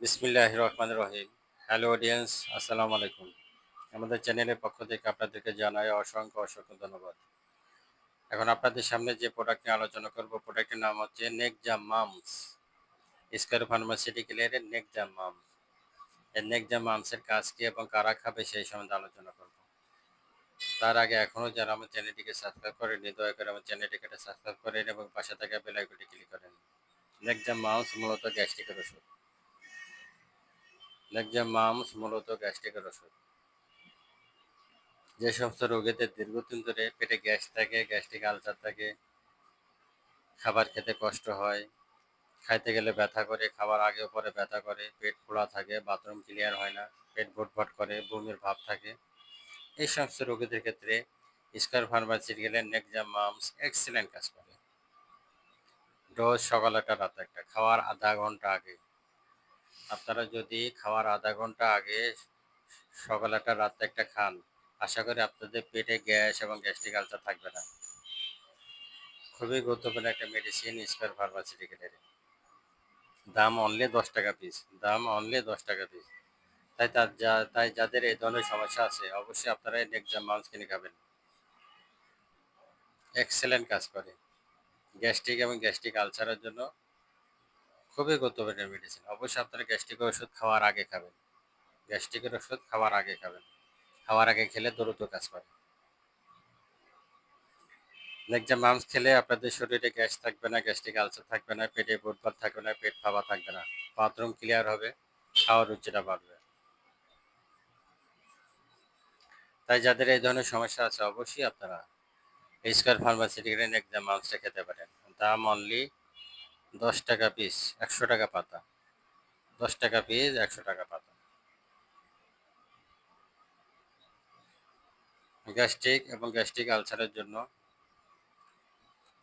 বিসমিল্লাহ রহমান রহিম। Hello audience আসসালামু আলাইকুম। আমাদের চ্যানেলের পক্ষ থেকে আপনাদেরকে জানাই অসংখ্য অসংখ্য ধন্যবাদ। এখন আপনাদের সামনে যে প্রোডাক্ট নিয়ে আলোচনা করব প্রোডাক্টের নাম হচ্ছে নেকজাম মামস স্কোয়ার ফার্মাসিউটিক্যালের নেকজাম মামস এই নেকজাম মামসের কাজ কি এবং কারা খাবে সেই সম্বন্ধে আলোচনা করব। তার আগে এখনও যারা আমার চ্যানেলটিকে সাবস্ক্রাইব করেনি দয়া করে আমার চ্যানেলটিকে সাবস্ক্রাইব করেন এবং পাশে থাকা বেল আইকনটি ক্লিক করেন। নেকজাম মামস মূলত গ্যাস্ট্রিকের ওষুধ লেকজাম মামস মূলত গ্যাস্ট্রিকের ওষুধ যে সমস্ত রোগীদের দীর্ঘদিন ধরে পেটে গ্যাস থাকে, গ্যাস্ট্রিক আলসার থাকে, খাবার খেতে কষ্ট হয়, খাইতে গেলে ব্যথা করে, খাবার আগে পরে ব্যথা করে, পেট ফোলা থাকে, বাথরুম ক্লিয়ার হয় না, পেট ভটভট করে, বমির ভাব থাকে। এই সমস্ত রোগীদের ক্ষেত্রে স্কোয়ার ফার্মাসির গেলে নেকজাম মামস এক্সিলেন্ট কাজ করে। ডোজ সকাল একটা, রাত একটা, খাওয়ার আধা ঘণ্টা আগে। আপনারা যদি খাওয়ার আধা ঘণ্টা আগে সকাল একটা, রাত্রে একটা খান, আশা করি আপনাদের পেটে গ্যাস এবং গ্যাস্ট্রিক আলসার থাকবে না। খুবই গুরুত্বপূর্ণ একটা মেডিসিন স্কোয়ার ফার্মাসিউটিক্যালের দাম অনলি দশ টাকা পিস দাম অনলি দশ টাকা পিস তাই তার যা, তাই যাদের এই ধরনের সমস্যা আছে, অবশ্যই আপনারা নেক্সাম মাউন্স কিনে খাবেন। এক্সেলেন্ট কাজ করে। গ্যাস্ট্রিক এবং গ্যাস্ট্রিক আলসারের জন্য খুবই গুরুত্বপূর্ণ মেডিসিন অবশ্যই আপনারা গ্যাস্ট্রিকের ওষুধ খাওয়ার আগে খাবেন। গ্যাস্ট্রিকের ওষুধ খাওয়ার আগে খাবেন। খাওয়ার আগে খেলে দ্রুত কাজ করে। নেক্সট মাংস খেলে আপনাদের শরীরে গ্যাস থাকবে না গ্যাস্ট্রিক আলসার থাকবে না, পেটে বুটবার থাকবে না, পেট খাওয়া থাকবে না। বাথরুম ক্লিয়ার হবে, খাওয়ার রুচিটা বাড়বে। তাই যাদের এই ধরনের সমস্যা আছে, অবশ্যই আপনারা স্কোয়ার ফার্মাসিউটিক্যাল নেক্সট মাংসটা খেতে পারেন। দাম অনলি দশ টাকা পিস একশো টাকা পাতা। দশ টাকা পিস একশো টাকা পাতা। গ্যাস্ট্রিক এবং গ্যাস্ট্রিক আলসারের জন্য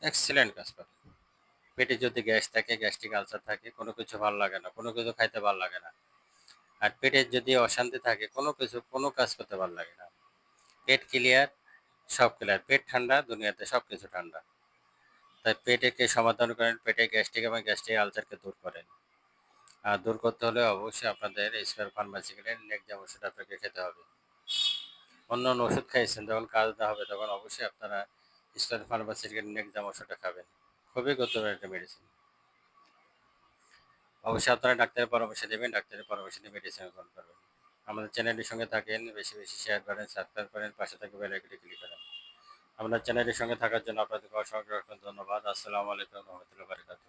এক্সেলেন্ট কাজ করে। পেটে যদি গ্যাস থাকে, গ্যাস্ট্রিক আলসার থাকে, কোনো কিছু ভালো লাগে না, কোনো কিছু খাইতে ভালো লাগে না। আর পেটের যদি অশান্তি থাকে, কোনো কিছু, কোনো কাজ করতে ভালো লাগে না। পেট ক্লিয়ার সব ক্লিয়ার পেট ঠান্ডা, দুনিয়াতে সব কিছু ঠান্ডা। তাই পেটেকে সমাধান করেন, পেটে গ্যাস্ট্রিক এবং গ্যাস্ট্রিক আলসারকে দূর করেন। আর দূর করতে হলে অবশ্যই আপনাদের স্কোয়ার ফার্মাসি গেলে নেক্সট ওষুধ আপনাকে খেতে হবে। অন্য অন্য ওষুধ খাইছেন, যখন কাজ না হবে তখন অবশ্যই আপনারা স্কোয়ার ফার্মাসি গেলে নেক্সট ওষুধটা খাবেন। খুবই গুরুত্বপূর্ণ একটা মেডিসিন অবশ্যই আপনারা ডাক্তারের পরামর্শ দেবেন, ডাক্তারের পরামর্শ নিয়ে মেডিসিন গ্রহণ করবেন। আমাদের চ্যানেলটির সঙ্গে থাকেন, বেশি বেশি শেয়ার করেন সাবস্ক্রাইব করেন, পাশে থাকা বেল আইকনটি ক্লিক করেন। আমাদের চ্যানেলের সঙ্গে থাকার জন্য আপনাদেরকে অসংখ্য ধন্যবাদ। আসসালামু আলাইকুম রহমতুল্লাহ বারকাতুহ।